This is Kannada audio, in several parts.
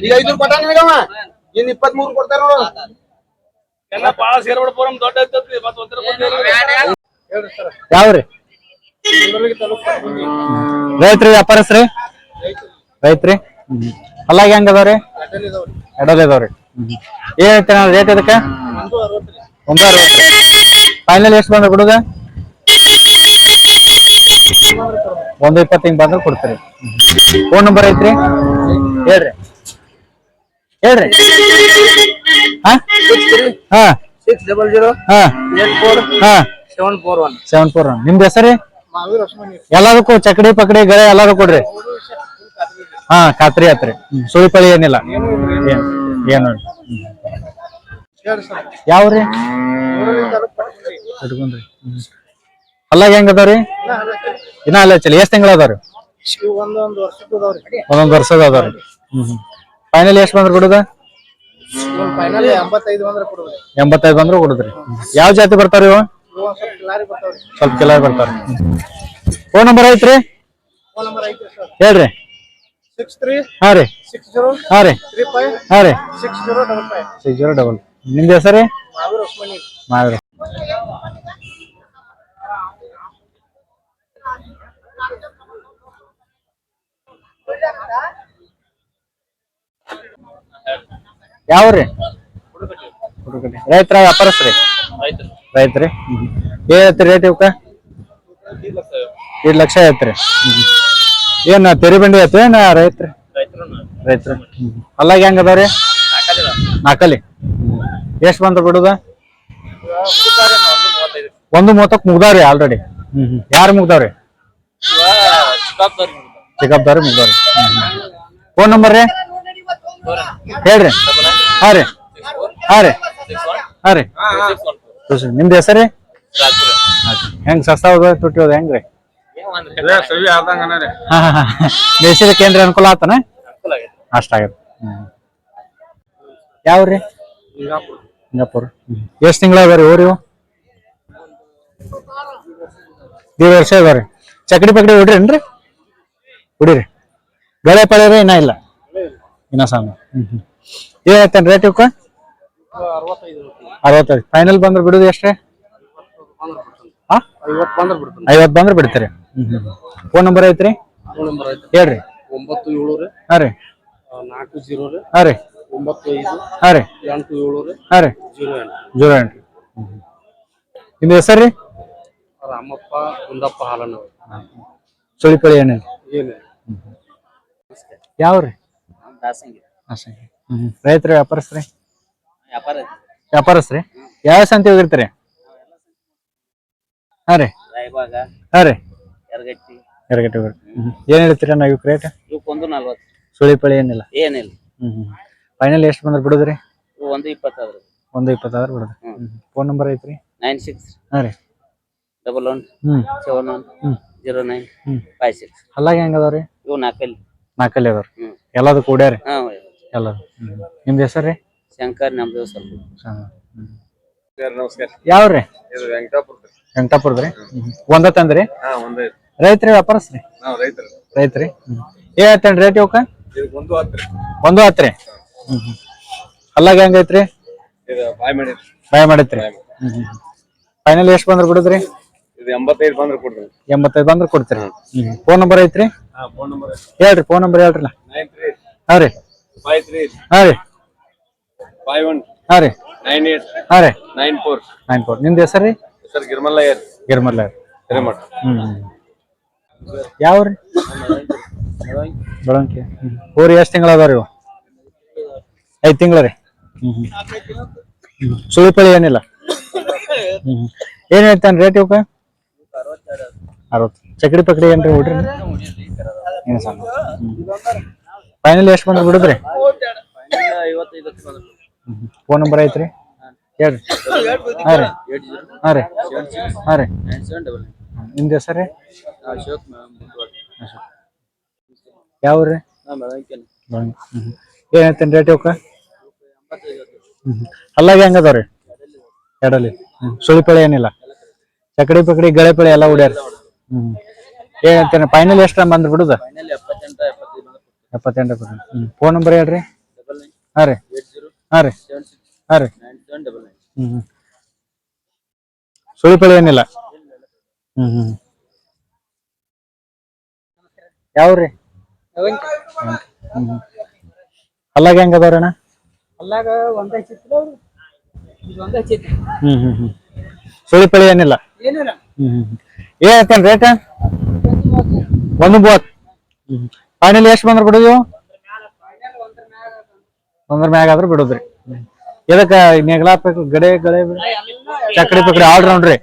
ಈಗ ಐದ್ನೂರು ಕೊಟ್ಟ ನಿನಗವ? ಇನ್ ಇಪ್ಪತ್ತ್ ಮೂರು ಕೊಡ್ತಾರ ನೋಡು. ಎಲ್ಲ ಬಾಳ ಸೇರ್ಬಿಡ ಪೋರಂ ದೊಡ್ಡ ಐತತ್ರಿ ಮತ್ತ್ ಒಂದ್ರ ಯಾವ್ರಿ ರೈತ್ರಿ ವ್ಯಾಪಾರಸ್ರಿ ರೈತ್ರಿ? ಅಲ್ಲಾಗ ಹೆಂಗ್ ಅದಾವ್ರಿ? ಎಡಲ್ ಇದಾವ್ರಿ ಏನ್ ಹೇಳ್ತೀರ ರೇಟ್ ಇದಕ್ಕೆ? ಒಂದು ಅರವತ್ತು ಫೈನಲ್ ಎಷ್ಟು ಬಂದ್ರೆ ಕೊಡುದ ಒಂದು ಇಪ್ಪತ್ತು ಹಿಂಗ್ ಬಂದ್ರೆ ಕೊಡ್ತೀರಿ. ಫೋನ್ ನಂಬರ್ ಐತ್ರಿ? ಹೇಳ್ರಿ. ಹೇಳ್ರಿ. ಹಾ? ಹಾ. ಸಿಕ್ಸ್ ಡಬಲ್ ಜೀರೋ ಹಾ. ಏಟ್ ಫೋರ್ ಹಾ. Seven four one seven four ನಿಮ್ದು ಹೆಸರಿ? ಎಲ್ಲದಕ್ಕೂ ಚಕಡಿ ಪಕಡಿ ಗಳೆ ಎಲ್ಲದೂ ಕೊಡ್ರಿ. ಹಾ ಖಾತ್ರಿ ಆತ್ರಿ. ಸುಳಿ ಪಳಿ ಏನಿಲ್ಲ. ಏನ್ ಯಾವ್ರಿ? ಇಟ್ಕೊಂಡ್ರಿ. ಅಲ್ಲಾಗ ಹೆಂಗ್ ಅದಾವ್ರಿ ಇನ್ನ ಅಲ್ಲ ಚಲಿ. ಎಷ್ಟ್ ತಿಂಗಳ ಅದಾವ್ರಿ ಒಂದೊಂದು ವರ್ಷದ ಅದಾವ್ರಿ ಹ್ಮ್ ಫೈನಲ್ ಎಷ್ಟ್ ಬಂದ್ರ ಕೊಡುದ ಎಂಬತ್ತೈದ್ ಬಂದ್ರು ಕೊಡುದ್ರಿ ಯಾವ ಜಾತಿ ಬರ್ತಾರ ಇವು? ಸ್ವಲ್ಪ ಲಾರಿ ಬರ್ತಾವ್ರಿ. ಸ್ವಲ್ಪ ಕೆಲ ಬರ್ತಾರ ಫೋನ್ ನಂಬರ್ ಐತ್ರಿ? ಹೇಳ್ರಿ. ಹಾ ರೀ. ಹಾ ರೀ. ಹಾ ರೀ. Six zero double five. ನಿಮ್ದು ಹೆಸರು ಮಾವೀರ್ ಯಾವ್ರಿ. ರೈತರ ವ್ಯಾಪಾರಸ್ರಿ ಆಯ್ತು ರೈತ್ರಿ? ಏನೈತಿ ರೇಟ್ ಇವಕ್ಕ? ಎರಡು ಲಕ್ಷ ಐತ್ರಿ ಏನ್ ತೆರಿ ಬಂಡಿ ಐತ್ರಿ ಏನ ರೈತ್ರಿ? ರೈತರು ಅಲ್ಲಾಗ ಹೆಂಗ ಅದಾವ್ರಿ? ನಾಕಲಿ ಎಷ್ಟ್ ಬಂದ್ರ ಬಿಡುದ? ಒಂದು ಮೂವತ್ತಕ್ ಮುಗ್ದಾವ್ರಿ ಆಲ್ರೆಡಿ ಹ್ಮ್ ಹ್ಮ್ ಯಾರು ಮುಗ್ದಾವ್ರಿ. ಚಿಕ್ಕಬ್ದಾರಿ ಮುಗ್ದಾವ್ರಿ. ಫೋನ್ ನಂಬರ್ ರೀ? ಹೇಳ್ರಿ. ಹಾ ರೀ. ಹಾ ರೀ. ಹಾ ರೀ. ನಿಮ್ದು ಹೆಸರಿ ಹೆಂಗ್ ಸಸ್ತಾವ ಹೋದ ತುಟ್ಟಿ ಹೋದ ಹೆಂಗ್ರಿ? ಬೇಸಿಗೆ ಕೇಂದ್ರ ಅನುಕೂಲ ಆತನ? ಅಷ್ಟಾಗತ್ತೆ ಯಾವ್ರಿ ಸಿಂಗಾಪುರ್. ಎಷ್ಟ್ ತಿಂಗಳ ಅದಾರಿ ಊರಿ ದೀಡ್ ವರ್ಷ ಅದಾರಿ ಚಕಡಿ ಪಕಡಿ ಹೊಡ್ರೇನ್ರಿ ಏನ್ರಿ? ಗಳೆ ಪಳೆ ರೀ ಇನ್ನ ಇಲ್ಲ. ಇನ್ನ ಸಾಂಗ್ ಹ್ಮ್ ಹ್ಮ್. ಏನಾಯ್ತೇನ್ ರೇಟ್ ಇವಕ್ಕ? ಅರವತ್ತೈದು. ಫೈನಲ್ ಬಂದ್ರೆ ಬಿಡುದು ಎಷ್ಟೇ ಹಾ ಐವತ್ತು ಬಂದ್ರೆ ಬಿಡ್ತಾನೆ ಐವತ್ತು ಬಂದ್ರೆ ಬಿಡ್ತೀರಿ ಫೋನ್ ನಂಬರ್ ಐತ್ರಿ? ಫೋನ್ ನಂಬರ್ ಐತಿ ಹೇಳ್ರಿ. ಒಂಬತ್ತು ಏಳು ರೀ. ಹಾ ರೀ. ನಾಲ್ಕು ಜೀರೋ ರೀ. ಹಾ ರೀ. ಒಂಬತ್ತು ಐದು. ಹಾ ರೀ. ಎಂಟು ಏಳು ರೀ. ಹಾ ರೀ. ಜೀರೋ ಎಂಟು. ಜೀರೋ ಎಂಟು. ನಿಮ್ದು ಹೆಸರು ರೀ ರಾಮಪ್ಪ ಕುಂದಪ್ಪ ಹಾಲಣ್ಣ ಸುಳಿಪಳಿ ಏನೇನು ಏನು ಯಾವ್ರಿ? ದಾಸಂಗಿ. ಹ್ಮ್. ರೈತರ ವ್ಯಾಪಾರಸ್ತ್ರಿ ವ್ಯಾಪಾರ ವ್ಯಾಪಾರಸ್ತ್ರಿ ಯಾವ ಸಂತಿ ಹೋಗಿರ್ತೀರಿ? ಹಾ ರೀ. ರಾಯಬಾಗ ಹಾ ರೀ. ಎರಗಟ್ಟಿ ಎರಗಟ್ಟೆ ಹೋಗ್ರಿ. ಏನ್ ಹೇಳ್ತೀರಿ ನಾವು ಇವಕ್ಕೆ ರೇಟ್ ಇವಕ್ಕೊಂದು ನಲ್ವತ್ತು. ಸುಳಿ ಪಳಿ ಏನಿಲ್ಲ? ಏನಿಲ್ಲ. ಹ್ಮ್ ಹ್ಮ್. ಫೈನಲ್ ಎಷ್ಟು ಬಂದ್ರೆ ಬಿಡುದ್ರಿ? ಇವು ಒಂದು ಇಪ್ಪತ್ತಾದ್ರು. ಒಂದು ಇಪ್ಪತ್ತಾದ್ರೆ ಬಿಡುದ್ರಿ. ಹ್ಮ್. ಫೋನ್ ನಂಬರ್ ಐತ್ರಿ? ನೈನ್ ಸಿಕ್ಸ್ ಹಾ ರೀ. ಡಬಲ್ ಒನ್ ಹ್ಮ್. ಸೆವೆನ್ ಒನ್ ಹ್ಮ್. ಜೀರೋ ನೈನ್ ಹ್ಮ್. ಫೈವ್ ಸಿಕ್ಸ್ ಅಲ್ಲಾಗ ಹೆಂಗ್ ಅದಾವ್ರಿ ಇವು ನಾಲ್ಕಲ್ಲಿ. ನಾಲ್ಕಲ್ಲಿ ಅದಾವ್ರಿ ಹ್ಮ್. ಎಲ್ಲದು ಕೂಡ್ಯಾರಿ ಹಾಂ ಎಲ್ಲದು ನಿಮ್ದು ಹೆಸರು ರೀ? ಶಂಕರ್ ನಮ್ದು ಸ್ವಲ್ಪ. ನಮಸ್ಕಾರ. ಯಾವ್ರಿ ಇದು ವೆಂಕಟಾಪುರ ವೆಂಕಟಾಪುರದ್ರಿ ಒಂದ ತಂದ್ರಿ? ಹಾ ಒಂದೇ ರೈತ್ರಿ ವ್ಯಾಪಾರಸ್ರಿ ನಾವು ರೈತರು. ರೈತ್ರಿ? ಏ ಐತೇನ್ ರೇಟ್ ಇವಕ್ಕ? ಇದಕ್ಕೆ ಒಂದು ಹತ್ತು ಒಂದು ಹತ್ರಿ ಅಲ್ಲಾಗ ಹೆಂಗೈತ್ರಿ ಇದು ಬಾಯ್ ಮಾಡಿ ಬಾಯ್ ಮಾಡೈತ್ರಿ? ಫೈನಲ್ ಎಷ್ಟ್ ಬಂದ್ರ ಬಿಡುದ್ರಿ? ಇದು ಎಂಬತ್ತೈದು ಬಂದ್ರೆ ಕೊಡ್ತೀನಿ ಎಂಬತ್ತೈದು ಬಂದ್ರೆ ಕೊಡ್ತೀರಿ. ಫೋನ್ ನಂಬರ್ ಐತ್ರಿ? ಹಾ ಫೋನ್ ನಂಬರ್ ಹೇಳ್ರಿ. ಫೋನ್ ನಂಬರ್ ತ್ರೀ ಹಾ ರೀ. ಹಾ ರೀ. ಫೈವ್ ಒನ್ ಹಾ ರೀ. ನೈನ್ ಏಟ್ ಹಾ ರೀ. ನೈನ್ ಫೋರ್ ನೈನ್ ಫೋರ್ ನಿಮ್ದು ಹೆಸರು ರೀ? ಸರ್ ಗಿರ್ಮಲ್ಲಯ್ಯರ್ ಗಿರ್ಮಲ್ಲ ಹಿರೇಮಠ. ಹ್ಮ್ ಯಾವ್ರಿ ಬೆಳಂಕಿ. ಊರಿ ಎಷ್ಟು ತಿಂಗಳ ಅದಾವ ಇವು? ಐದು ತಿಂಗಳ ರೀ. ಹ್ಮ್ ಸುಳಿಪಳಿ ಏನಿಲ್ಲ? ಹ್ಮ್ ಏನ್ ಹೇಳ್ತಾನೆ ರೇಟ್ ಇವಕ್ಕ? ಅರವತ್ತು. ಚಕಡಿ ಪಕಡಿ ಏನ್ರಿ ಹುಡ್ರಿ ಏನು ಸಣ್ಣ? ಫೈನಲ್ ಎಷ್ಟು ಬಂದ್ರೆ ಬಿಡುದ್ರಿ? ಫೋನ್ ನಂಬರ್ ಐತ್ರಿ? ಹೇಳ್ರಿ. ಹಾಂ ರೀ. ಹಾಂ ರೀ. ಹಾಂ ರೀ. ನಿಮ್ದು ಹೆಸರು ರೀ? ಅಶೋಕ್ ಯಾವ ರೀ? ಹಾಂ ಬೆಳಗ್ಗೆ ಏನ್ ಹೇಳ್ತೇನೆ ರೇಟ್ ಇವಕ್ಕ? ಅಲ್ಲಾಗ ಹೆಂಗದವ್ರಿ ಎರಡಲ್ಲಿ. ಸುಳಿ ಪಳೆ ಏನಿಲ್ಲ. ಚಕಡಿ ಪಕಡಿ ಗಳೆ ಪಳೆ ಎಲ್ಲ ಉಡ್ಯಾರ. ಹ್ಮ್. ಏನಂತೇನೆ ಫೈನಲ್ ಎಷ್ಟ ಬಂದ್ರೆ ಬಿಡುದ? ಫೈನಲ್ ಎಪ್ಪತ್ತೆಂಟ ಹ್ಮ್. ಫೋನ್ ನಂಬರ್ ಹೇಳ್ರಿ. ಹಾ ರೀ. ಹಾ ರೀ. ಹಾ ರೀ. ಹ್ಮ್ ಹ್ಮ್. ಸುಳಿಪಳಿ ಏನಿಲ್ಲ? ಹ್ಮ್ ಹ್ಮ್ ಯಾವ್ರಿ? ಹ್ಮ್ ಅಲ್ಲಾಗ ಹೆಂಗ ಅದಾವ್ರಣ್ಣ ಅಲ್ಲಾಗ ಒಂದೇ ಚಿತ್ರ ಇದು ಒಂದ ಚಿತ್ರ ಹ್ಮ್ ಹ್ಮ್ ಹ್ಮ್. ಸುಳಿಪಳಿ ಏನಿಲ್ಲ? ಏನಿಲ್ಲ. ಹ್ಮ್ ಹ್ಮ್. ಏನ್ ರೇಟ್ ಒಂದು ಮೂವತ್ತು ಹ್ಮ್ ಫೈನಲ್ ಎಷ್ಟು ಬಂದ್ರೆ ಬಿಡುದು? ಒಂದ್ರ ಮ್ಯಾಗ ಆದ್ರೆ ಬಿಡುದ್ರಿ. ಇದಕ್ಕ ಗಡೆ ಗಡೆ ಗಡೆ ಚಕ್ಡಿ ಪಕಡಿ ಆಲ್ ರೌಂಡ್ ರೀ.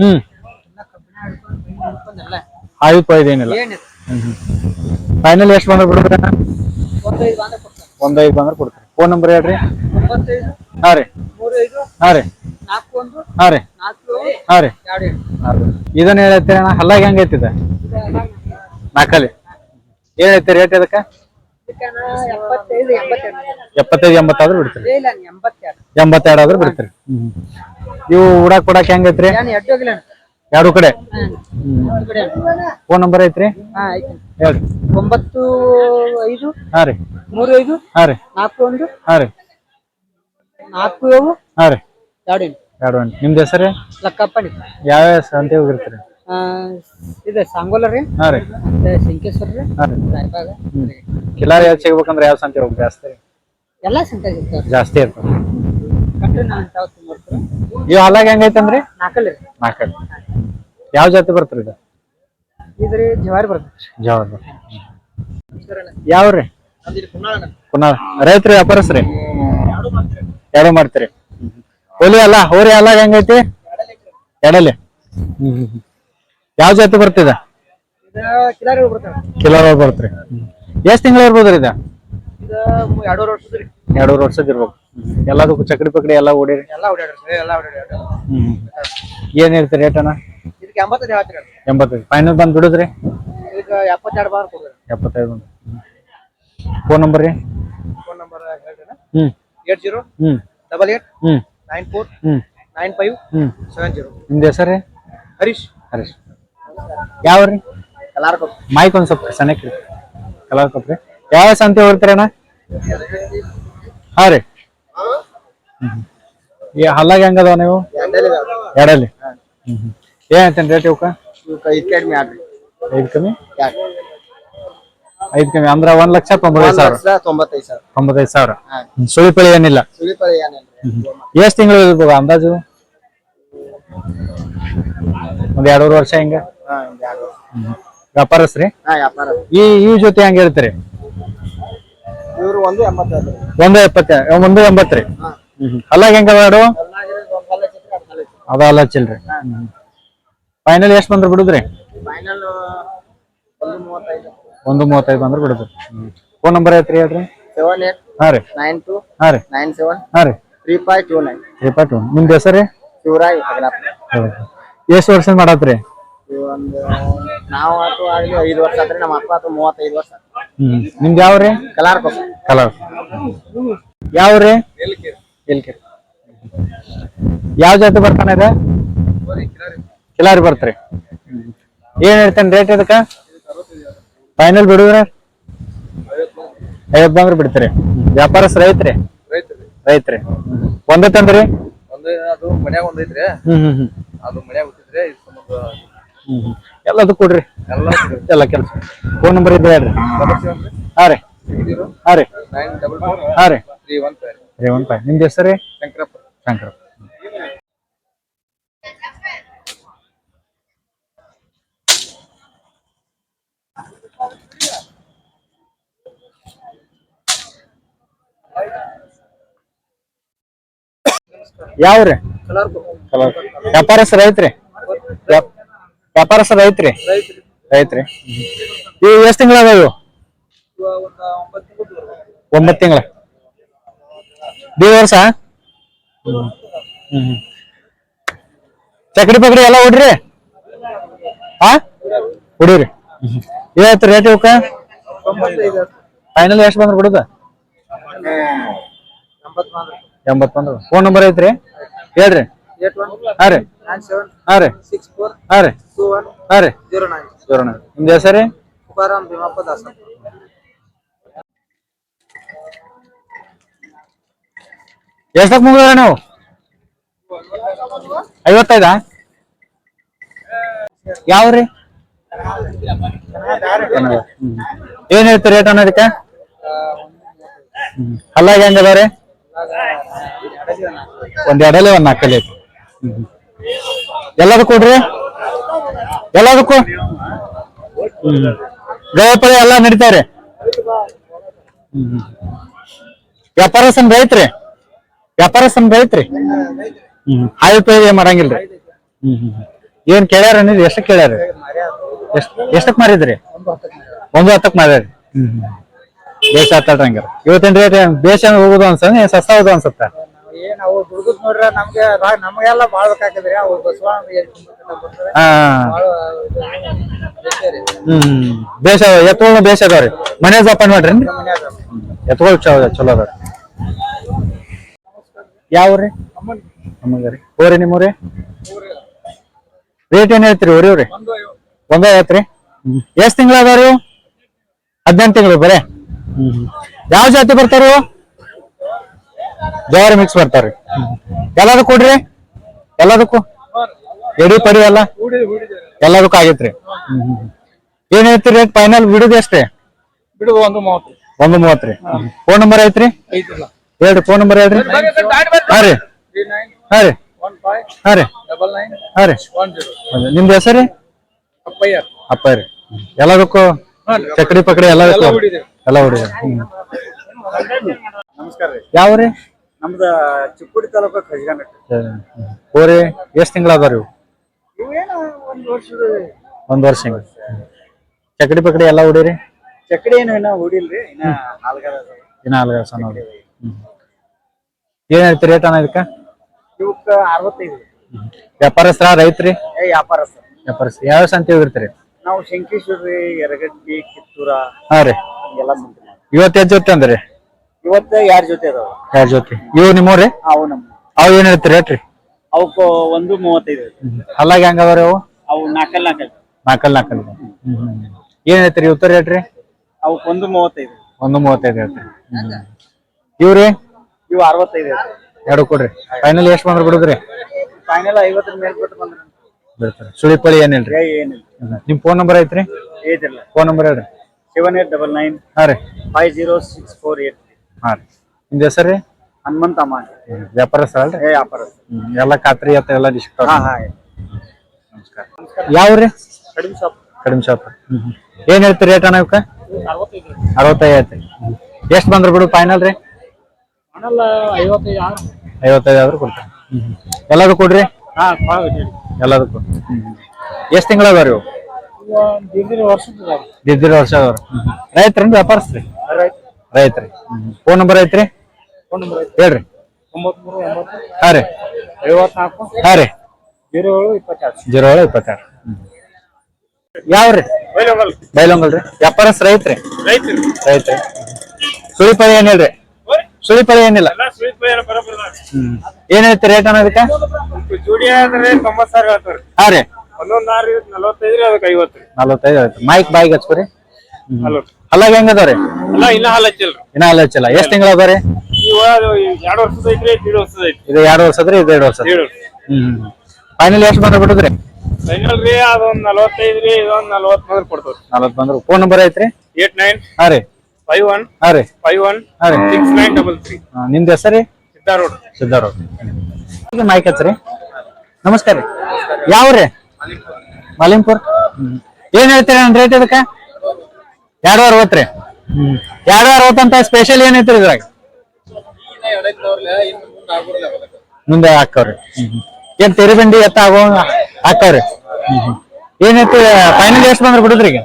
ಹ್ಮ್. ಏನಿಲ್ಲ ಏನಿಲ್ಲ ಫೈನಲ್ ಎಷ್ಟು ಬಂದ್ರೆ ಬಿಡುದ್ರಿ? ಒಂದೈದು ಬಂದ್ರೆ ಕೊಡ್ತೀರಿ. ಫೋನ್ ನಂಬರ್ ಹೇಳ್ರಿ. ಹಾ ರೀ. ಹಾ ರೀ. ಹಾ ರೀ. ಹಾ ರೀ. ಇದನ್ನ ಹೇಳತ್ತೀರಿ ಅಣ್ಣ ಹಲ್ಲಾಗ ನಾಕಲಿ ನಾಲ್ಕಲ್ಲಿ ಏನ್ ಹೇಳ್ತೀರಿ ರೇಟ್ ಅದಕ್ಕ ಎಪ್ಪತ್ತೈದು ಎಂಬತ್ತಾದ್ರೂ ಬಿಡ್ತೀರಿ. ಎಂಬತ್ತೆರಡು. ಆದ್ರೂ ಬಿಡ್ತೀರಿ. ಇವು ಉಡಾಕ್ ಕೊಡಾಕ್ ಹೆಂಗೈತ್ರಿ ಎರಡು ಕಡೆ? ಫೋನ್ ನಂಬರ್ ಐತ್ರಿ? ಹೇಳ್ರಿ. ಒಂಬತ್ತು ಐದು? ಹಾ ರೀ. ಮೂರು ಐದು ಹಾ ರೀ. ನಾಲ್ಕು ಒಂದು? ಹಾ ರೀ. ನಾಲ್ಕು ಏಳು ಹಾ ರೀ. ಎರಡು ಎಂಟು ಎರಡು ನಿಮ್ದು ಹೆಸರು? ಲಕ್ಕಪ್ಪಣಿ. ಯಾವ್ಯಾವ ಸಂತೆ ಹೋಗಿರ್ತೀರಿ ಆ, ಇದು ಸಾಂಗೋಲ ರೀ. ಹಾ ರೀ. ಮತ್ತೆ ಸಿಂಕೇಶ್ವರ ರೀ. ಹಾ ರೀ. ರಾಯಬಾಗ. ಕಿಲಾರಿ ಯಾವ್ದು ಸಿಗ್ಬೇಕಂದ್ರೆ ಯಾವ ಸಂತೆ ಹೋಗಿ ಜಾಸ್ತಿ ಎಲ್ಲ ಸಂತೆ ಸಿಗ್ತಾವೆ. ಜಾಸ್ತಿ ಇರ್ತದೆ ಕಟ್ಟು ನಾವು ತಾವು ತುಂಬಿರ್ತೀವಿ ಇವು ಹಲ್ಲಾಗ ಹೆಂಗೈತಂದ್ರಿ ನಾಲ್ಕಲ್ಲಿ ರೀ. ಯಾವ ಜಾತಿ ಬರ್ತೀರಿ ಇದು? ಇದ್ರಿ ಜವಾರಿ ಬರ್ತದೆ. ಜವಾದ ಯಾವ್ರಿ ಪುನಃ ರೈತ್ರಿ ವ್ಯಾಪಾರಸ್ರಿ ಎರಡು ಮಾಡ್ತೀರಿ. ಹೋಲಿ ಅಲ್ಲ, ಹೋರಿ ಅಲ್ಲ, ಹೆಂಗೈತಿ? ಎಡಲೆ. ಯಾವ ಜಾತಿ ಬರ್ತಿದ? ಕಿಲಾರಿ ಬರ್ತೀರಿ. ಎಷ್ಟ್ ತಿಂಗಳ ಇರ್ಬೋದ್ರಿ ಇದ? ಎರಡೂವರೆ ವರ್ಷದ ಇರ್ಬೇಕು. ಎಲ್ಲದಕ್ಕೂ ಚಕಡಿ ಪಕಡಿ ಎಲ್ಲ ಹ್ಮ್. ಏನ್ ಹೇಳ್ತೀರಿ ರೇಟ್ ಅಣ್ಣ? ಎಂಬತ್ತೈದು. ಫೈನಲ್ ಬಂದ್ ಬಿಡುದ್ರಿ? ಎಪ್ಪತ್ತೈದು ಫೋನ್ ನಂಬರ್ ರೀ ಫೋನ್ ನಂಬರ್ ಹ್ಮ್. Eight zero double eight nine four ಹ್ಮ್. ನೈನ್ ಫೈವ್ ಹ್ಮ್. Seven zero. ನಿಮ್ದು ಹೆಸರು? ಹರೀಶ್. ಹರೀಶ್. ಯಾವ್ರಿ ಕಲಾರ ಮೈಕ್ ಒಂದ್ ಸ್ವಲ್ಪ ಸಣ್ಣಕ್ರಿ ಕಲರ್ ಕೊಟ್ರಿ ಯಾವ ಸಂತೆ ಹೋಗ್ತಾರಣ್ಣ ಹಾ ರೀ. ಹ್ಮ್. ಈ ಹಲ್ಲಾಗ ಹೆಂಗದವ ನೀವು? ಎರಡಲ್ಲಿ ಹ್ಮ್ ಹ್ಮ್. ಏನ್ ಐತೇನ್ ರೇಟ್ ಇವಕ್ಕ? ಐದು ಕಮ್ಮಿ ಐದು ಕಮ್ಮಿ ಅಂದ್ರ ಒಂದ್ ಲಕ್ಷ ತೊಂಬತ್ತೈದು ಸಾವಿರ. ತೊಂಬತ್ತೈದು ಸಾವಿರ. ತೊಂಬತ್ತೈದು ಸಾವಿರ. ಸುಳಿ ಪಳಿ ಏನಿಲ್ಲ. ಎಷ್ಟ್ ತಿಂಗಳು ಇರ್ಬೋದು ಅಂದಾಜು? ಒಂದ್ ಎರಡೂವರೆ ವರ್ಷ ಹಿಂಗ? ಹಾ ವ್ಯಾಪಾರಸ್ರಿ ಹಾ ವ್ಯಾಪಾರ. ಈ ಇವ್ ಜೊತೆ ಹೆಂಗ ಹೇಳ್ತೀರಿ ಇವ್ರು ಒಂದು ಎಂಬತ್ತೈದು. ಒಂದು ಎಪ್ಪತ್ತ ಒಂದು ಎಂಬತ್ತ್ರಿ ಅಲ್ಲಾಗ ಹೆಂಗ ಮಾಡು ಅದ ಅಲ್ಲ ಚಿಲ್ರಿ. ಫೈನಲ್ ಎಷ್ಟ್ ಬಂದ್ರೆ ಬಿಡುದ್ರಿ? ಫೈನಲ್ ಒಂದು ಮೂವತ್ತೈದು. ಒಂದು ಮೂವತ್ತೈದು ಬಂದ್ರೆ ಬಿಡುತ್ತೆ ಫೋನ್ ನಂಬರ್ ಐತ್ರಿ ಹೇಳ್ರಿ? ಸೆವೆನ್ ಏಟ್ ಹಾ ರೀ. ನೈನ್ ಟು ಹಾ ರೀ. ನೈನ್ ಸೆವೆನ್ ಹಾ ರೀ. Three five two nine three five two ನಿಮ್ದು ಹೆಸರು ಶಿವರಾಯ್ ಅಗಲಾಪ ಎಷ್ಟು ವರ್ಷ ಮಾಡತ್ರಿ? ಒಂದು ನಾವು ಆತು ಆಗಲಿ ಐದು ವರ್ಷ ಆದ್ರೆ ನಮ್ಮ ಅಪ್ಪ ಆತು ಮೂವತ್ತೈದು ವರ್ಷ ಹ್ಮ್. ನಿಮ್ದು ಯಾವ್ರಿ ಕಲಾರ್ ಕಲರ್ ರೀ? ಎಲ್ಕೆ ಯಾವ ಜಾತಿ ಬರ್ತಾನೆ ಇದೆ? ಕಿಲಾರಿ. ಬರ್ತ್ರಿ. ಏನ್ ಹೇಳ್ತೇನೆ ರೇಟ್ ಇದಕ್ಕ? ಫೈನಲ್ ಬಿಡುದ್ರ? ಐವತ್ ಬಂದ್ರೆ ಬಿಡ್ತೀರಿ. ವ್ಯಾಪಾರಸ್ ರೈತ್ರಿ? ರೈತ್ರಿ. ಒಂದೇ ತಂದ್ರಿ? ಒಂದು ಅದು ಮನ್ಯಾಗ ಅದು ಮನ್ಯಾಗ ಎಲ್ಲದು ಕೊಡ್ರಿ. ಎಲ್ಲ ಕೆಲಸ. ಫೋನ್ ನಂಬರ್ ಇದೆ ಹೇಳ್ರಿ. ಹಾ ರೀ. ಹಾ ರೀ. ಹಾ ರೀ. ತ್ರೀ ಒನ್ ಫೈವ್ ನಿಮ್ದು ಹೆಸರು ಶಂಕರಪ್ಪ. ಶಂಕರ ಯಾವ್ರಿ ಕಲರ್ ರೈತ್ರಿ? ವ್ಯಾಪಾರ ವ್ಯಾಪಾರಸ್ಥ ರೈತ್ರಿ? ರೈತ್ರಿ. ಇವು ಎಷ್ಟು ತಿಂಗಳ ಇವು? ಒಂಬತ್ತು ತಿಂಗಳ. ದಿ ವರ್ಷ? ಹ್ಮ್ ಚಕಡಿ ಪಕಡಿ ಎಲ್ಲ ಹೊಡ್ರಿ ಹಾ ಹೊಡೀರಿ ಇವತ್ತು ರೇಟ್ ಇವಕ್ಕ? ಫೈನಲ್ ಎಷ್ಟು ಬಂದ್ರೆ ಬಿಡುದ ಎಂಬತ್ ಬಂದ್ರು. ಫೋನ್ ನಂಬರ್ ಐತ್ರಿ? ಹೇಳ್ರಿ. ಹಾಂ ರೀ. ನೈನ್ ಹಾ ರೀ. ಸಿಕ್ಸ್ ಫೋರ್ ಹಾ ರೀ. ಟೂ ಒನ್ ಹಾ ರೀ. Zero nine. ಜೋರಣ ನಿಮ್ದು ಹೆಸರು ಭೀಮಪ್ಪ ದಾಸ. ಎಷ್ಟಕ್ಕೆ ಮುಗಿದ ನೀವು? ಐವತ್ತೈದ? ಯಾವ ಕನ್ನಡ. ಏನ್ ಹೇಳ್ತೀರಿ ರೇಟ್ ಅನ್ನೋದಕ್ಕೆ? ಹೆಂಗ್ ಅದಾವ್ರಿ? ಒಂದ್ ನಾಲ್ಕು ಒಂದ್ ನಾಲ್ಕಲ್ಲಿ ಐತಿ. ಎಲ್ಲದಕ್ಕೂ ಕೊಡ್ರಿ? ಎಲ್ಲದಕ್ಕೂ? ಹ್ಮ್. ಗಯಪಳೆ ಎಲ್ಲ ನಡೀತಾವ್ರಿ ಹ್ಮ್ ಐತ್ರಿ. ವ್ಯಾಪಾರ ಸೊಮ್ ರೈತ್ರಿ ಹ್ಮ್. ಹಾಯಿ ಪೈ ಮಾಡಂಗಿಲ್ರಿ? ಹ್ಮ್ ಹ್ಮ್ ಏನ್ ಕೇಳ್ಯಾರ ನೀವು ಎಷ್ಟಕ್ ಕೇಳ್ಯಾರ? ಎಷ್ಟ್, ಎಷ್ಟಕ್ ಮಾರಿದ್ರಿ? ಒಂದು ಹತ್ತಕ್ ಮಾರ್ಯಾರಿ ಹ್ಮ್ ಹ್ಮ್. ಬೇಷ್ ಆತಾಳ್ರಿ ಹಂಗಾರ ಇವತ್ತಿನ ರೇಟ್ ಬೇಷ್ ಹೋಗುದು ಅನ್ಸ ಸಸ್ತಾ ಹೋಗುದು ಅನ್ಸತ್ತ? ಏನ್ ನಾವು ದುಡ್ದು ನೋಡ್ರ ನಮ್ಗೆ ರಾ- ನಮಗೆಲ್ಲ ಅವ್ರು ಅವು ಬಸವ ಹಾ. ಹ್ಮ್ ಬೇಷ ಎತ್ತುಗಳು ಬೇಷ್ ಅದಾವ್ರಿ ಮನೆ ಜೋಪಾನ ಮಾಡ್ರಿ ಎತ್ತುಗಳು ಚಲೋ ಚಲೋ ಅದಾವ್ರಿ ಯಾವ್ರಿ ನಮಗರಿ ಹೋರಿ ನಿಮ್ಮೂರಿ ರೇಟ್ ಏನ್ ಹೇಳ್ತೀರಿ ಹೋರಿ ಅವ್ರಿ? ಒಂದ ಐವತ್ರಿ ಎಷ್ಟ್ ತಿಂಗಳ ಅದಾವ್ರಿ? ಹದಿನೆಂಟು ತಿಂಗಳು ಬರೇ? ಯಾವ ಜಾತಿ ಬರ್ತಾರ? ಜವಾರಿ ಮಿಕ್ಸ್ ಬರ್ತಾರ್ರಿ ಎಲ್ಲದಕ್ಕೂ ಕೊಡ್ರಿ? ಎಲ್ಲದಕ್ಕೂ? ಎಡಿ ಪಡಿ ಎಲ್ಲ? ಎಲ್ಲದಕ್ಕೂ ಆಗೈತ್ರಿ. ಏನ್ ಹೇಳ್ತೀರಿ ರೇಟ್ ಫೈನಲ್ ಬಿಡುದು ಎಷ್ಟ್ರಿ ಬಿಡುದು ಒಂದು ಮೂವತ್ತು. ಒಂದು ಮೂವತ್ತ್ರಿ. ಫೋನ್ ನಂಬರ್ ಐತ್ರಿ ಹೇಳ್ರಿ ಫೋನ್ ನಂಬರ್ ಹೇಳ್ರಿ. ಹಾ ರೀ. ಹಾ ರೀ. ಹಾ ರೀ. ಹಾ ರೀ. ನಿಮ್ದು ಹೆಸರು ಅಪ್ಪ ರೀ. ಎಲ್ಲದಕ್ಕೂ ಚಕಡಿ ಪಕಡಿ ಎಲ್ಲದಕ್ಕೂ ಎಲ್ಲ. ಎಲ್ಲ ಹುಡುಗ ನಮಸ್ಕಾರ ರೀ. ಯಾವ ರೀ? ನಮ್ದ ಚಿಕ್ಕುಡಿ ತಾಲೂಕು ಖಜ್ಗಾನ ಹೋರಿ ಎಷ್ಟ್ ತಿಂಗಳ ಅದಾರ ಇವು? ಇವೇನ ಒಂದ್ ವರ್ಷದ ಒಂದ್ ವರ್ಷ ಹಿಂಗ. ಚಕಡಿ ಪಕಡಿ ಎಲ್ಲ ಹೊಡಿರಿ ಚಕ್ಕಡಿ ಏನು ಇನ್ನ ಹೊಡಿಲ್ರಿ ಇನ್ನ ನಾಲ್ಗಾರ ಇನ್ನ ಅಲ್ಗ ಸಣ್ಣ ಹುಡಿ ಏನ್ ಹೇಳ್ತೀರಿ ರೇಟ್ ಅನ್ನ ಇದಕ್ಕ? ಇವಕ್ಕ ಅರವತ್ತೈದು. ವ್ಯಾಪಾರಸ್ತ್ರ ರೈತ್ರಿ? ಏ ವ್ಯಾಪಾರಸ್ಥ ವ್ಯಾಪಾರಸ್ಥ ಯಾವ ಸಂತೆ ಹೋಗಿರ್ತೀರಿ ನಾವು ಶಂಕೇಶ್ವರಿ ಯರಗಟ್ಟಿ ಕಿತ್ತೂರ ಹಾ ರೀ. ಎಲ್ಲ ಸಂತೆ ಮಾಡ್ತೀವಿ. ಇವತ್ತು ಹೆಚ್ಚು ಅಂದ್ರಿ? ಇವತ್ತ ಯಾರ ಜೊತೆ ಅದಾವ? ಯಾರ ಜೊತೆ? ಇವು ನಿಮ್ಮವ್ರಿ? ಅವು ನಮ್ ಅವು ಏನ್ ಹೇಳ್ತೀರಿ ರೇಟ್ ರೀ ಅವಕ್ಕ ಒಂದು ಮೂವತ್ತೈದು ಹಲ್ಲಾಗ ಹೆಂಗ ಅದಾವ್ರಿ ಅವು? ಅವು ನಾಲ್ಕಲ್ ನಾಲ್ಕಲ್ ನಾಲ್ಕಲ್ ನಾಲ್ಕಲ್ ಏನ್ ಹೇಳ್ತೀರಿ? ಇವತ್ತು ರೇಟ್ ರೀ ಅವಕ್ ಒಂದು ಮೂವತ್ತೈದು. ಒಂದು ಮೂವತ್ತೈದು ಹೇಳ್ತೀರಿ. ಇವ್ರಿ? ಇವು ಅರವತ್ತೈದು ಎರಡು ಕೊಡ್ರಿ. ಫೈನಲ್ ಎಷ್ಟ್ ಬಂದ್ರ ಬಿಡುದ್ರಿ? ಫೈನಲ್ ಐವತ್ತರ ಮೇಲೆ ಬಿಟ್ಟು ಬಂದ್ರ. ಬಿಡ್ತಾರೆ. ಸುಳಿಪಳಿ ಏನಿಲ್ರಿ ಏ ಏನಿಲ್ಲ ನಿಮ್ ಫೋನ್ ನಂಬರ್ ಐತ್ರಿ? ಇಲ್ಲ. ಫೋನ್ ನಂಬರ್ ಹೇಳ್ರಿ. ಸೆವೆನ್ ಏಟ್ ಡಬಲ್ ನೈನ್ ಹಾ ರೀ. Five zero six four eight. ಹಾ ರೀ. ನಿಮ್ದು ಹೆಸರು ರೀ? ಹನುಮಂತ ಅಮ್ಮ ವ್ಯಾಪಾರಸ್ಥ ಅಲ್ರಿ? ಏ ವ್ಯಾಪಾರ. ಎಲ್ಲ ಖಾತ್ರಿ ಅತ್ತ ಎಲ್ಲ ಡಿಸ್ಕೌಂಟ್ ಹಾ ಹಾ ನಮಸ್ಕಾರ. ಯಾವ್ರಿ ಕಡಿಮೆ ಶಾಪ್. ಕಡಿಮೆ ಶಾಪ್. ಏನ್ ಹೇಳ್ತೀರಿ ರೇಟ್ ಅಣ್ಣ ಇವಕ್ಕ ಅರವತ್ತೈದು ಅರವತ್ತೈದು ಐತಿ ಎಷ್ಟು ಬಂದ್ರು ಬಿಡು ಫೈನಲ್ ರೀ? ಐವತ್ತೈದು ಆರು ಐವತ್ತೈದು ಆದ್ರೂ ಕೊಡ್ತಾರೆ ಎಲ್ಲದೂ ಕೊಡ್ರಿ? ಹಾ ಎಲ್ಲದಕ್ಕೂ ಎಷ್ಟು ತಿಂಗಳ ರೀ ಇವು? ದಿದ್ದಿರ ವರ್ಷ ಅದಾವ್ರಿ ರೈತ್ರೇನ್ ವ್ಯಾಪಾರಸ್ತ್ರಿ? ರೈತ್ರಿ. ಫೋನ್ ನಂಬರ್ ಐತ್ರಿ? ಫೋನ್ ನಂಬರ್ ಹೇಳ್ರಿ. ಒಂಬತ್ಮೂರು ಎಂಬತ್ತು. ಹಾ ರೀ. ಐವತ್ನಾಲ್ಕು. ಹಾ ರೀ. ಜೀರೋ ಏಳು ಇಪ್ಪತ್ತೆರಡು ಜೀರೋ ಏಳು ಇಪ್ಪತ್ತೆರಡು ಯಾವ್ರಿ ಬೈಲೊಂಗಲ್ ರೀ. ವ್ಯಾಪಾರಸ್ ರೈತ್ರಿ? ರೈತರು. ರೈತ್ರಿ. ಸುಳಿ ಪಳಿ ಹೇಳ್ರಿ? ಸುಳಿ ಪಳಿ ಏನಿಲ್ಲ? ಹ್ಮ್. ಏನ್ ರೇಟ್ ಅನ್ನೋದಕ್ಕೆ? ಜೋಡಿ ಆದ್ರೆ ತೊಂಬತ್ತು ಸಾವಿರ ಹೇಳ್ತಾರೆ ಹಾ ರೀ. ಒಂದೊಂದು ಆರು ನಲವತ್ತೈದು ಅದಕ್ಕೆ ಐವತ್ತು ನಲ್ವತ್ತೈದು ಆಯ್ತು ಮೈಕ್ ಬಾಯಿಗೆ ಹಚ್ಕೊರಿ. ಹಲೋ ಅಲ್ಲಾಗ ಹೆಂಗ ಅದಾವ್ರಿ? ಅಲ್ಲ ಇನ್ನ ಹಾಲು ಹಚ್ಚಿಲ್ರಿ. ಇನ್ನ ಅಲ್ಲ ಹಚ್ಚಿಲ್ಲ. ಎಷ್ಟ್ ತಿಂಗಳ ಅದಾವ್ರಿ? ಎರಡು ವರ್ಷದ ಐತ್ರಿ ದೀಡ್ ವರ್ಷದ ಐತಿ ಇದು ಎರಡು ವರ್ಷ ಅದ್ರಿ ಇದು ಎರಡು ವರ್ಷ ಏಳು ಹ್ಮ್ ಫೈನಲ್ ಎಷ್ಟ್ ಬಂದ್ರ ಬಿಡುದ್ರಿ? ಫೈನಲ್ ರೀ ಅದೊಂದ್ ನಲವತ್ತೈದು ರೀ ಇದೊಂದ್ ನಲವತ್ತ್ ಮೂರು ಕೊಡ್ತವ್ರಿ. ನಲ್ವತ್ ಬಂದ್ರು ಫೋನ್ ನಂಬರ್ ಐತ್ರಿ? ಏಟ್ ನೈನ್ ಹಾ ರೀ. ಫೈವ್ ಒನ್ ಹಾ ರೀ. ಫೈವ್ ಒನ್ ಹಾ ರೀ. Six nine double three. ಹಾ, ನಿಮ್ದು ಹೆಸರಿ ಮೈಕ್ ಹಚ್ಚ್ರಿ ನಮಸ್ಕಾರ ರೀ. ಯಾವ್ರಿ? ಮಲಿಂಪುರ್. ಏನ್ ಹೇಳ್ತೀರಿ ರೇಟ್ ಇದಕ್ಕ? ಎರಡು ಅರವತ್ತು ರೀ ಎರಡು ಅರವತ್ತಂತ ಸ್ಪೆಷಲ್ ಏನೈತ್ರಿ ಇದ್ರಾಗ? ಮುಂದೆ ಹಾಕವ್ರಿ. ಏನ್ ತೆರಿ ಬಂಡಿ ಎತ್ತ ಆಗೋ ಹಾಕವ್ರಿ. ಏನೈತಿ ಫೈನಲ್ ಎಷ್ಟು ಬಂದ್ರೆ ಬಿಡುದ್ರಿ ಈಗ?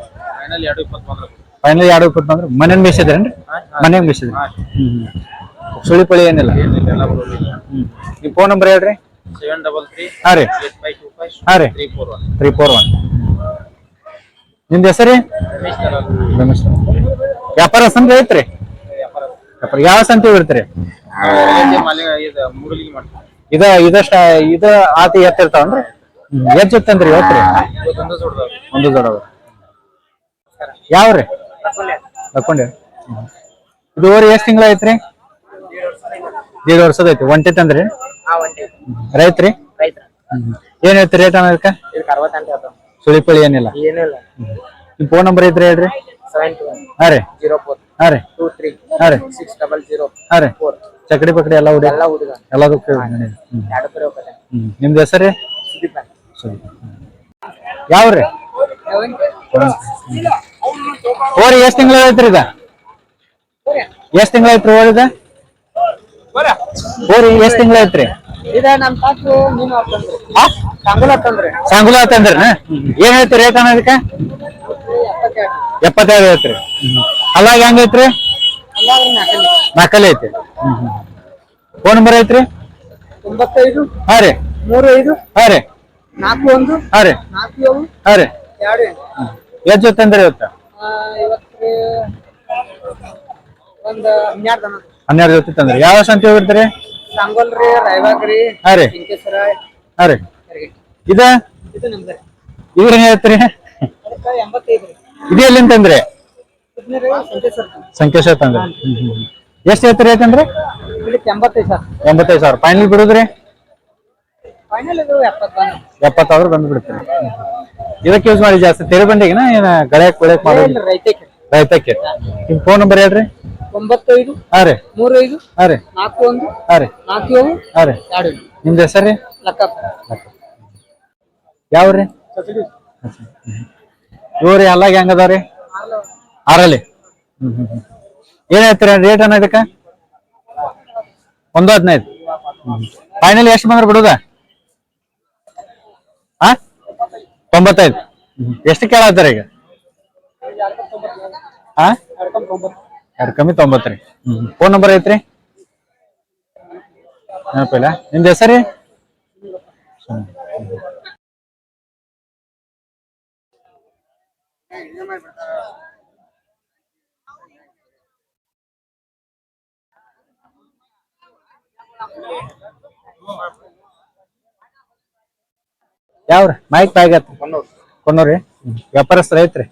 ಫೈನಲ್ ಎರಡು ಇಪ್ಪತ್ತು ಬಂದ್ರೆ ಮನೇನ್ ಬೇಸಿದ್ರೇನ್ರಿ ಮನೆಗೆ ಬೇಸಿದ್ರಿ ಸುಳಿ ಪಳಿ ಏನಿಲ್ಲ. ನಿಮ್ ಫೋನ್ ನಂಬರ್ ಹೇಳ್ರಿ. ಸೆವೆನ್ ಡಬಲ್ ತ್ರೀ ಹಾ ರೀ. ಹಾ ರೀ. ತ್ರೀ ಫೋರ್ ಒನ್ ನಿಮ್ದು ಹೆಸರಿ? ರಮೇಶ್ ವ್ಯಾಪಾರಸ್ಥನ್ ಐತ್ರಿ ವ್ಯಾಪಾರ ಯಾವ ಸಂತೆ ಇರ್ತೀರಿ ಇದು ಇದಷ್ಟ ಇದ ಆತಿ ಎತ್ತಿರ್ತಾವನ್ರಿ ಹ್ಮ್ ಎಷ್ಟ್ ಜೊತ್ತಂದ್ರಿ ಇವತ್ತ್ರಿ ಒಂದು ದೊಡ್ಡವ ಯಾವ್ರಿ? ತಕೊಂಡೆ ಇದು ಓರಿ ಎಷ್ಟ್ ತಿಂಗಳ ಐತ್ರಿ? ದೇಡ್ ವರ್ಷದ ಐತಿ. ಒಂಟಿ ತಂದ್ರಿ? ರೈತ್ರಿ? ಏನ್ ಐತಿ ರೇಟ್ ಅನ್ನೋದಕ್ಕೆ ಸುಳಿ ಪಳಿ ಏನಿಲ್ಲ? ಏನಿಲ್ಲ. ನಿಮ್ ಫೋನ್ ನಂಬರ್ ಐತ್ರಿ ಹೇಳ್ರಿ. ಸೆವೆನ್ ಟು ಹಾ ರೀ. ಜೀರೋ ಫೋರ್ ಹಾ ರೀ. ಟೂ ತ್ರೀ ಹಾ ರೀ. ಸಿಕ್ಸ್ ಡಬಲ್ ಜೀರೋ ಹಾ ರೀ. ಫೋರ್ ಚಕಡಿ ಪಕಡಿ ಎಲ್ಲ ಹುಡುಗ ಎಲ್ಲ ಹುಡುಗ ಎಲ್ಲದಕ್ಕೂ ಹ್ಮ್. ಎರಡು ಕಡೆ ಹೋಗ್ತಾರೆ ಹ್ಮ್. ನಿಮ್ದು ಹೆಸರು ಸುದೀಪ್ ಅಂತ. ಯಾವ್ರಿ ಓರಿ ಎಷ್ಟ್ ತಿಂಗಳ ಐತ್ರಿ ಇದ? ಎಷ್ಟ್ ತಿಂಗಳ ಐತ್ರಿ ಓರಿದ ಓರಿ ಎಷ್ಟ್ ತಿಂಗಳ ಐತ್ರಿ ಇದ ನಮ್ ತಾತು ನೀನು ಹಾಕೊಂಡ್ರಿ. ಸಂಗುಲ ಹಾಕೊಂಡ್ರಿ. ಸಾಂಗುಲ ಆತಂದ್ರಿ ಏನ್ ಹೇಳ್ತೀರಿ ರೇಟ್ ಅನ್ನೋದಕ್ಕ ಎಪ್ಪತ್ತೈದು ಐತ್ರಿ ಅಲ್ಲಾಗ ಹೆಂಗ್ ಐತ್ರಿ? ನಾಲ್ಕಲ್ಲಿ ಐತಿ ಫೋನ್ ನಂಬರ್ ಐತ್ರಿ ಒಂಬತ್ತೈದು ಹಾ ರೀ. ಮೂರು ಐದು ಹಾ ರೀ. ನಾಲ್ಕು ಒಂದು ಹಾ ರೀ. ನಾಲ್ಕು ಏಳು ಹಾ ರೀ. ಎರಡು ಎಷ್ಟು ಜೊತೆ ಅಂದ್ರಿ ಇವತ್ತು? ಒಂದು ಹನ್ನೆರಡು ಹನ್ನೆರಡು ಜೊತೆ ತಂದ್ರಿ. ಯಾವ ಸಂತೆ ಹೋಗಿರ್ತೀರಿ? ಸಂಗೋಲ್ ರೀ ರಾಯಬಾಗ್ ರೀ ಹಾ ರೀ. ವೆಂಕಟೇಶ್ವರ. ಹಾ ರೀ. ಹೆರ್ಗೆ. ಇದ? ಇದು ನಮ್ದು. ಇದ್ರ ಹೇಳ್ತೀರಿ? ಅದಕ್ಕೆ ಎಂಬತ್ತೈದು ರೀ. ಇದು ಎಲ್ಲಿಂತಂದ್ರಿ ಇದನ್ನ ರೀ. ವೆಂಕಟೇಶ್ವರ ಸಂಕೇಶ ತಂದ್ರಿ ಎಷ್ಟ್ ಹೇಳ್ತೀರಿ ಯಾಕಂದ್ರೆ ಇದಕ್ಕೆ ಎಂಬತ್ತೈದು ಸರ್ ಎಂಬತ್ತೈದು ಸಾವಿರ. ಫೈನಲ್ ಬಿಡುದ್ರಿ? ಫೈನಲ್ ಇದು ಎಪ್ಪತ್ತು ದನ ಎಪ್ಪತ್ತಾದ್ರು ಬಂದು ಬಿಡ್ತೀರಿ ಇದಕ್ಕೆ ಯೂಸ್ ಮಾಡಿ ಜಾಸ್ತಿ. ತೆರೆಬಂಡಿಗೆನ ಏನ ಗಳ್ಯಾಕ್ ಬೆಳ್ಯಾಕ್ ಮಾಡಿ ರೈತಕ್ಕೆ. ರೈತಕ್ಕೆ. ನಿಮ್ ಫೋನ್ ನಂಬರ್ ಹೇಳ್ರಿ. ಒಂಬತ್ತೈದು ಅರೆ ಮೂರೈದು ಅರೆ ರೀ. ನಾಲ್ಕು ಒಂದು ಅರೆ ರೀ. ನಾಲ್ಕು ಏಳು ಅರೆ ರೀ. ಎರಡು. ನಿಮ್ದು ಹೆಸರು ರೀ? ಲಕ್ಕಪ್ಪ ಯಾವ್ರಿ ಇವ್ರಿ ಅಲ್ಲಾಗ ಹೆಂಗ್ ಅದಾವ್ರಿ ಆರಲ್ಲಿ ಹ್ಮ್ ಹ್ಮ್ ಹ್ಮ್. ಏನ್ ಹೇಳ್ತೀರ ರೇಟ್ ಅನ್ನೋದಕ್ಕ ಒಂದು ಹದಿನೈದು. ಫೈನಲ್ ಎಷ್ಟು ಬಂದ್ರೆ ಬಿಡುದ? ಹಾ? ತೊಂಬತ್ತೈದು. ಎಷ್ಟು ಕೇಳತ್ತಾರ ಈಗ? ಹಾ? ಎರಡು ಕಮ್ಮಿ ತೊಂಬತ್ತು ರೀ. ಫೋನ್ ನಂಬರ್ ಐತ್ರಿ? ನೆನಪಿಲ್ಲ ನಿಮ್ದು ಹೆಸರು ಯಾವ್ರಿ? ಮೈಕ್ ಬಾಯ್ಗತ್ ಕೊನ್ನೂರಿ ವ್ಯಾಪಾರಸ್ಥರ ಐತ್ರಿ?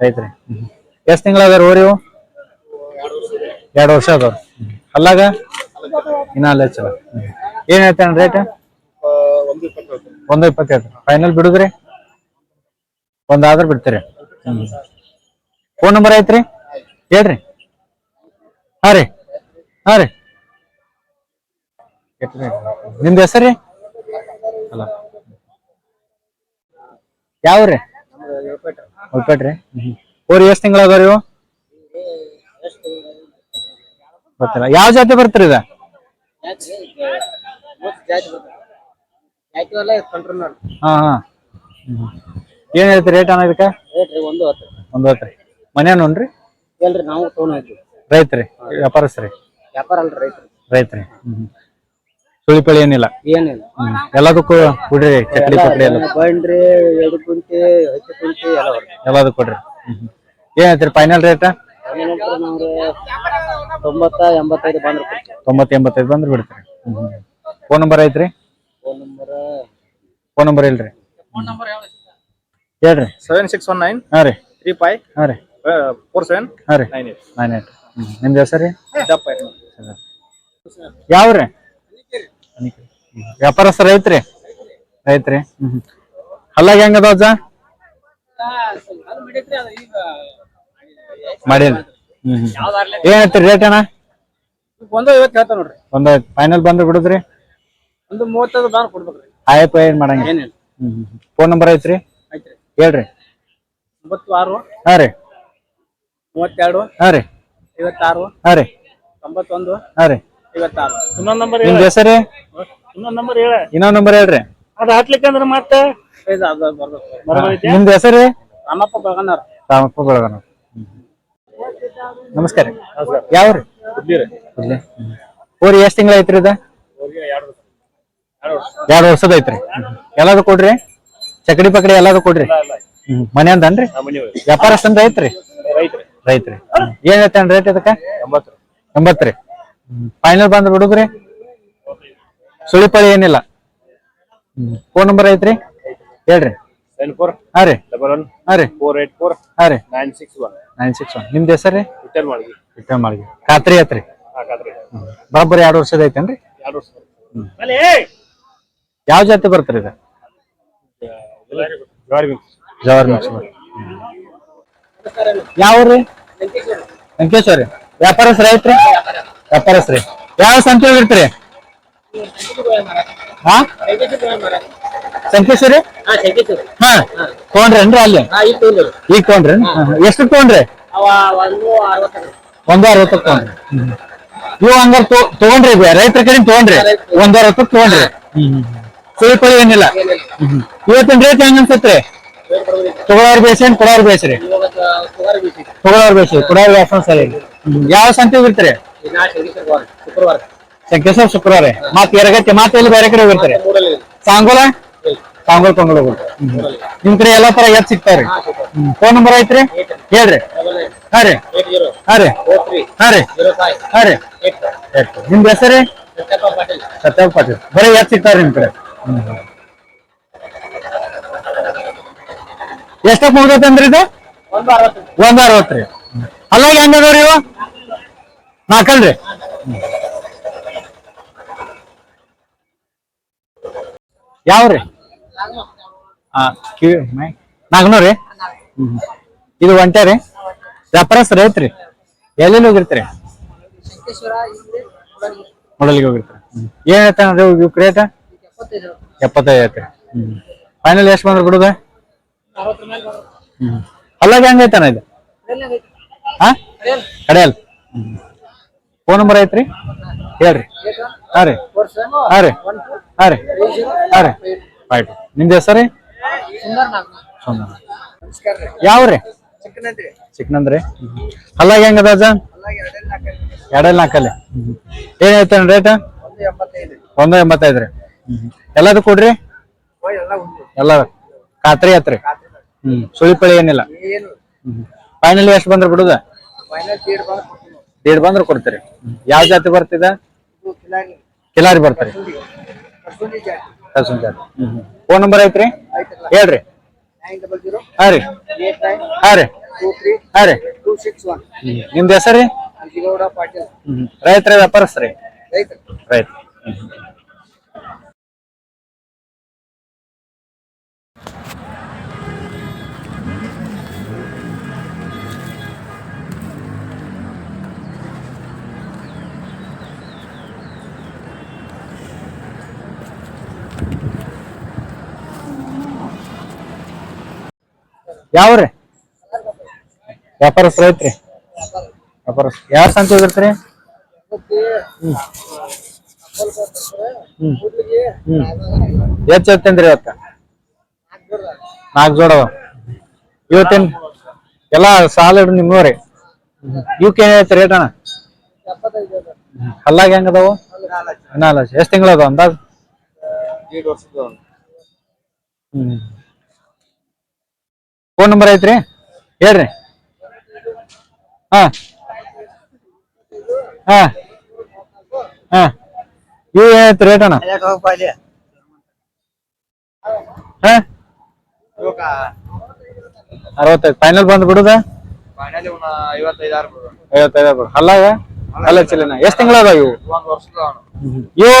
ರೈತ್ರಿ. ಎಷ್ಟ್ ತಿಂಗಳ ಓರಿವು ಎರಡು ವರ್ಷ ಅದಾವ ಅಲ್ಲಾಗ? ಇನ್ನ ಅಲ್ಲೇ ಚಲೋ. ಏನ್ ಹೇಳ್ತಾನ ರೇಟ್ ಒಂದು ಇಪ್ಪತ್ತೈದು. ಫೈನಲ್ ಬಿಡುದ್ರಿ? ಒಂದಾದ್ರೂ ಬಿಡ್ತೀರಿ. ಫೋನ್ ನಂಬರ್ ಐತ್ರಿ? ಹೇಳ್ರಿ. ಹಾ ರೀ. ಹಾ ರೀ. ನಿಮ್ದು ಹೆಸರು? ರೀ ಅಲ್ಲ. ಯಾವ್ರಿ? ಉಳ್ಪೇಟ್ರಿ. ಊರಿ ಎಷ್ಟು ತಿಂಗಳ ರೀ ಇವು? ಗೊತ್ತಿಲ್ಲ ಯಾವ ಜಾತಿ ಬರ್ತೀರಿ ಇದ ಹಾ ಹಾ. ಹ್ಮ್. ಏನ್ ಹೇಳ್ತೀರಿ ರೇಟ್ ಅನ್ನೋದಕ್ಕ ರೇಟ್ ಒಂದು ಹತ್ತು ಒಂದ್ ಹೊತ್ರಿ ಎಲ್ರಿ ನಾವು ತೊಗೊಂಡು ರೈತ್ರಿ ವ್ಯಾಪಾರಸ್ರಿ ವ್ಯಾಪಾರ ಅಲ್ರಿ ರೈತರು. ರೈತ್ರಿ ಹ್ಮ್. ಸುಳಿ ಪಳಿ ಏನಿಲ್ಲ? ಏನಿಲ್ಲ ಹ್ಮ್. ಎಲ್ಲದಕ್ಕೂ ಕೊಡ್ರಿ ಚಕ್ಲಿ ಪಕ್ಡಿ ಎಲ್ಲ ಬಂಡ್ರಿ ಎರಡು ಕುಂಟಿ ಹತ್ತು ಕುಂಟಿ ಎಲ್ಲ ಬರ್ತದೆ ಎಲ್ಲದಕ್ಕೂ ಕೊಡ್ರಿ. ಹ್ಮ್ ಏನ್ ಹೇಳ್ತೀರಿ ಫೈನಲ್ ರೇಟ್ ನಾವು ತೊಂಬತ್ತ ಎಂಬತ್ತೈದು ಬಂದ್ರೆ ತೊಂಬತ್ತ ಎಂಬತ್ತೈದು ಬಂದ್ರೆ ಬಿಡ್ತೀರಿ ಫೋನ್ ನಂಬರ್ ಐತ್ರಿ ಫೋನ್ ನಂಬರ್ ಫೋನ್ ನಂಬರ್ ಇಲ್ರಿ ಹೇಳ್ರಿ. ಸೆವೆನ್ ಸಿಕ್ಸ್ ಒನ್ ನೈನ್ ಹಾಂ ರೀ. ತ್ರೀ ಫೈವ್ ಹಾಂ ರೀ. ಫೋರ್ ಸೆವೆನ್ ಹಾಂ ರೀ. ನೈನ್ ಏಟ್ ನೈನ್ ಏಟ್ ನಿಮ್ದು ಹೆಸರು ರೀ? ಯಾವ ಯಾವ್ರಿ ವ್ಯಾಪಾರಸ್ಥರ ಐತ್ರಿ? ಐತ್ರಿ. ಹ್ಮ್ ಹಲ್ಲಾಗ ಹೆಂಗದ ಅಜ್ಜ? ಮಾಡೀನಿ ಹ್ಮ್ ಹ್ಮ್. ಏನ್ ಹೇಳ್ತೀರಿ ರೇಟ್ ಅಣ್ಣ? ಒಂದು ಐವತ್ತು ಹೇಳ್ತಾವ ನೋಡ್ರಿ. ಒಂದ್ ಫೈನಲ್ ಬಂದ್ರೆ ಬಿಡುದ್ರಿ? ಒಂದು ಮೂವತ್ತೈದು ಬಾರ್ ಕೊಡ್ಬೇಕ್ರಿ. ಪೈ ಏನ್ ಮಾಡಂಗಿಲ್ಲ. ಏನಿಲ್ಲ. ಹ್ಮ್ ಫೋನ್ ನಂಬರ್ ಐತ್ರಿ? ಐತ್ರಿ. ಹೇಳ್ರಿ. ಒಂಬತ್ತು ಆರು ಹಾ ರೀ. ಮೂವತ್ತೆರಡು ಹಾ ರೀ. ಐವತ್ತಾರು ಹಾ ರೀ. ತೊಂಬತ್ತೊಂದು ಹಾ ರೀ. ಐವತ್ತಾರು. ಇನ್ನೊಂದ್ ನಂಬರ್ ನಿಮ್ದು ಹೆಸರು? ಇನ್ನೊಂದ್ ನಂಬರ್ ಹೇಳ. ಇನ್ನೊಂದ್ ನಂಬರ್ ಹೇಳ್ರಿ. ಅದ್ ಹಾಕ್ಲಿಕ್ಕಂದ್ರ ಮತ್ತೆ? ಅದು ಬರ್ಬೇಕು. ನಿಮ್ದು ಹೆಸರು? ರಾಮಪ್ಪ ಬೆಳಗನ್ನಾರ ರಾಮಪ್ಪ ನಮಸ್ಕಾರ. ಯಾವ್ರಿ ಇಲ್ಲೇ ಊರಿ? ಎಷ್ಟ್ ತಿಂಗಳ ಐತ್ರಿ ಇದ? ಎರಡ್ ವರ್ಷದ ಐತ್ರಿ. ಎಲ್ಲಾದ್ರು ಕೊಡ್ರಿ? ಚಕಡಿ ಪಕಡಿ ಎಲ್ಲಾದ್ರು ಕೊಡ್ರಿ? ಮನೆ ಅಂದನ್ರಿ ವ್ಯಾಪಾರಸ್ಥ ಅಂತ ಐತ್ರಿ? ರೈತ್ರಿ. ಏನ್ ಹೇಳ್ತಾನ ರೇಟ್ ಇದಕ್ಕ? ಎಂಬತ್ರಿ ಫೈನಲ್ ಬಂದ್ ಹುಡುಗ್ರಿ ಸುಳಿಪಳಿ ಏನಿಲ್ಲ. ಫೋನ್ ನಂಬರ್ ಐತ್ರಿ. ಹೇಳ್ರಿ. ನೈನ್ ಫೋರ್ ಹಾ ರೀ. ಡಬಲ್ ಒನ್ ಹಾ ರೀ. ಫೋರ್ ಏಟ್ ಫೋರ್ ಹಾ ರೀ. Nine six one nine six one ನಿಮ್ದು ಹೆಸರು ರೀ? ರಿಟರ್ನ್ ಮಾಡಿ ರಿಟರ್ನ್ ಮಾಡಿ ಖಾತ್ರಿ ಐತ್ರಿ ಹಾಗಾದ್ರೆ ಬರೋಬ್ಬರಿ ಎರಡು ವರ್ಷದ ಐತೇನ್ರಿ? ಎರಡು ವರ್ಷ. ಯಾವ ಜಾತಿ ಬರ್ತಾರೆ ಇದು? ಜವಾರಿ ಮಿಕ್ಸ್ ಯಾವ ರೀ? ವೆಂಕಟೇಶ್ವರ. ರೀ ವ್ಯಾಪಾರಸ್ರ ಐತ್ರಿ ವ್ಯಾಪಾರಸ್ರಿ ಯಾವ ಸಂತೆ ಹೋಗಿರ್ತೀರಿ? ಹಾ? ಸಂಕೇಶ್ವರಿ ಹಾ ತಗೊಂಡ್ರೇನ್ರಿ ಅಲ್ಲಿ? ಈಗ ತಗೊಂಡ್ರಿ ಎಷ್ಟು ತಗೊಂಡ್ರಿ? ಒಂದು ಅರವತ್ತಕ್ಕೆ ತಗೊಂಡ್ರಿ. ಇವು ಹಂಗಾರ ತಗೊಂಡ್ರಿ ರೈತರ ಕಡೆ ತಗೊಂಡ್ರಿ. ಒಂದ್ ಅರವತ್ತಕ್ಕೆ ತಗೊಂಡ್ರಿ. ಸುಳಿ ಪಳಿ ಏನಿಲ್ಲ. ಇವತ್ತಿನ ರೇಟ್ ಹೆಂಗ ಅನ್ಸತ್ರಿ? ತಗೊಳೋರ್ ಬೇಸೇನ್ ಕೊಡೋರ್ ಬೇಸ್ರಿ? ತಗೊಳೋರ್ ಬೇಸಿ ಕೊಡೋರ್ ವ್ಯಾಪಾರ ಸರಿ. ಯಾವ ಸಂತೆ ಹೋಗಿರ್ತೀರಿ ಸಂಕೇಶ್ವರ ಶುಕ್ರವಾರ. ಮತ್ ಎರಗತ್ತೆ ಮತ್ತೆ ಎಲ್ಲಿ ಬೇರೆ ಕಡೆ ಹೋಗಿರ್ತಾರೆ? ಸಾಂಗೋಲ? ಸಾಂಗೋಲ್ ಕೊಂಗೋಲ್ ನಿಮ್ ಕಡೆ ಎಲ್ಲಾ ತರ ಎತ್ ಸಿಗ್ತಾವ್ರಿ ಫೋನ್ ನಂಬರ್ ಐತ್ರಿ? ಹೇಳ್ರಿ. ಹಾ ರೀ. ಹಾ ರೀ. ಹಾ ರೀ. ಹಾ ರೀ. ನಿಮ್ದು ಹೆಸರಿ? ಸತ್ಯಪ್ಪ ಪಾಟೀಲ್. ಬರೀ ಎತ್ ಸಿಗ್ತಾವ್ರಿ ನಿಮ್ ಕಡೆ. ಎಷ್ಟಪ್ಪ ಮುಗ್ದೈತಂದ್ರಿ ಇದು? ಒಂದ್ ಅರವತ್ತು. ರೀ ಅಲ್ಲಾಗ ಹೆಂಗ್ ಅದಾವ್ರಿ ಇವ? ನಾಲ್ಕಲ್ರಿ? ಯಾವ್ರಿ? ಆ, ಕಿವಿ ಇದು ಒಂಟೆ ರೀ? ವ್ಯಾಪಾರಸ್ತ್ರ ರೈತ್ರಿ ಎಲ್ಲೆಲ್ಲಿ ಹೋಗಿರ್ತೀರಿ? ಮೊಡಲಿಗೆ ಹೋಗಿರ್ತೀರಿ. ಏನ್ ಹೇಳ್ತಾನ ಅದು ರೇಟ್ ಎಪ್ಪತ್ತೈದು ಐತ್ರಿ. ಹ್ಮ್. ಫೈನಲ್ ಎಷ್ಟು ಬಂದ್ರೆ ಬಿಡುದ? ಹ್ಮ್. ಅಲ್ಲಾಗ ಹೆಂಗ್ ಐತಾನ ಇದು? ಹಾ ಕಡೆಯಲ್. ಫೋನ್ ನಂಬರ್ ಐತ್ರಿ? ಹೇಳ್ರಿ. ಹಾ ರೀ. ಹಾ ರೀ. ಹಾ ರೀ. ಹಾ ರೀ. ಆಯ್ತು. ನಿಮ್ದು ಹೆಸರು? ರೀ ಸುಂದರ ಯಾವ್ರಿ ಚಿಕ್ಕನಂದ್ರಿ. ಅಲ್ಲಾಗ ಹೆಂಗದ ಅಜ್ಜ? ಎರಡಲ್ಲಿ ನಾಲ್ಕಲ್ಲಿ ಏನ್ ಐತೇನ್ ರೇಟ್ ಒಂದು ಎಂಬತ್ತೈದು ರೀ. ಎಲ್ಲದು ಕೊಡ್ರಿ? ಎಲ್ಲ ಖಾತ್ರಿ ಆತ್ರಿ ಹ್ಮ್. ಸುಳಿಪಳಿ ಏನಿಲ್ಲ. ಫೈನಲ್ ಎಷ್ಟು ಬಂದ್ರೆ ಬಿಡುದ? ದೇಡ್ ಬಂದ್ರೆ ಕೊಡ್ತೀರಿ. ಯಾವ ಜಾತಿ ಬರ್ತಿದ? ಕಿಲಾರಿ ಬರ್ತಾರೆ. ಫೋನ್ ನಂಬರ್ ಐತ್ರಿ? ಹೇಳ್ರಿ. ಹಾ ರೀ. ಹಾ ರೀ. ಹಾ ರೀ. ನಿಮ್ದು ಹೆಸರು? ರೀ ರೈತರ ವ್ಯಾಪಾರಸ್ರಿ ರೈತ ಯಾವ್ರಿ? ವ್ಯಾಪಾರಸ್ತ್ರ ಐತ್ರಿ? ವ್ಯಾಪಾರ ಯಾವ ಸಂತೆ ಹೋಗಿರ್ತೀರಿ? ಹ್ಮ್. ಹ್ಮ್. ಎಷ್ಟ್ ಎತ್ತೇನ್ರಿ ಇವತ್ತ? ನಾಲ್ಕು ಜೋಡವ. ಇವತ್ತೇನ್? ಎಲ್ಲ ಸಾಲ ಹಿಡ್ದು ನಿಮ್ಮವ್ರಿ ಇವಕ್ಕೆ ಏನ್ ರೇಟ್ ಅಣ್ಣ? ಹಲ್ಲಾಗ ಹೆಂಗ್ ಅದಾವು? ನಾಲ್ ಲಕ್ಷ. ಎಷ್ಟ್ ತಿಂಗಳ ಅಂದಾಜ್? ಹ್ಮ್. ಫೋನ್ ನಂಬರ್ ಐತ್ರಿ? ಹೇಳ್ರಿ. ಹಾ. ಹಾ. ಹಾ. ಇವು ರೇಟ್ ಅಣ್ಣ? ಹಾ. ಅರವತ್ತೈದು. ಫೈನಲ್ ಬಂದ್ ಬಿಡುದ? ಐವತ್ತೈದು ಬಿಡು ಅಲ್ಲಾಗ? ಅಲ್ಲ ಚಿಲ್ಲಿನ ಎಷ್ಟ್ ತಿಂಗಳ ಅದಾವ ಇವು? ಇವು?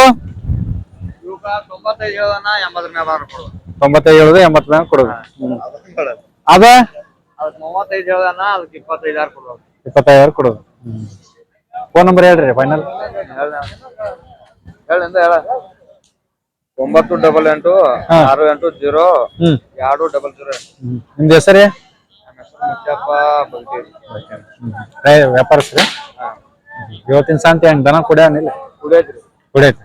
ತೊಂಬತ್ತೈದು ಹೇಳದ, ಎಂಬತ್ತು ಕೊಡುದು. ಅದ? ಮೂವತ್ತೈದು ಹೇಳ್ದಾನ ಅದಕ್ಕೆ ಇಪ್ಪತ್ತೈದು ಆರು ಕೊಡು ಇಪ್ಪತ್ತೈದು ಕೊಡುದು. ಫೋನ್ ನಂಬರ್ ಹೇಳ್ರಿ ಫೈನಲ್ ಹೇಳಿಂದ ಹೇಳ. ಒಂಬತ್ತು ಡಬಲ್ ಎಂಟು. ಆರು ಎಂಟು ಜೀರೋ ಎರಡು ಡಬಲ್ ಜೀರೋ ನಿಮ್ದು ಹೆಸರೇ? ವ್ಯಾಪಾರಸ್ರಿ ಇವತ್ತಿನ ಸಂತೆ ಹೆಂಗ್ ದನ ಕುಡಿಯೋನಿಲ್ಲ ಕುಡಿಯತ್ರಿ ಕುಡಿಯೈತಿ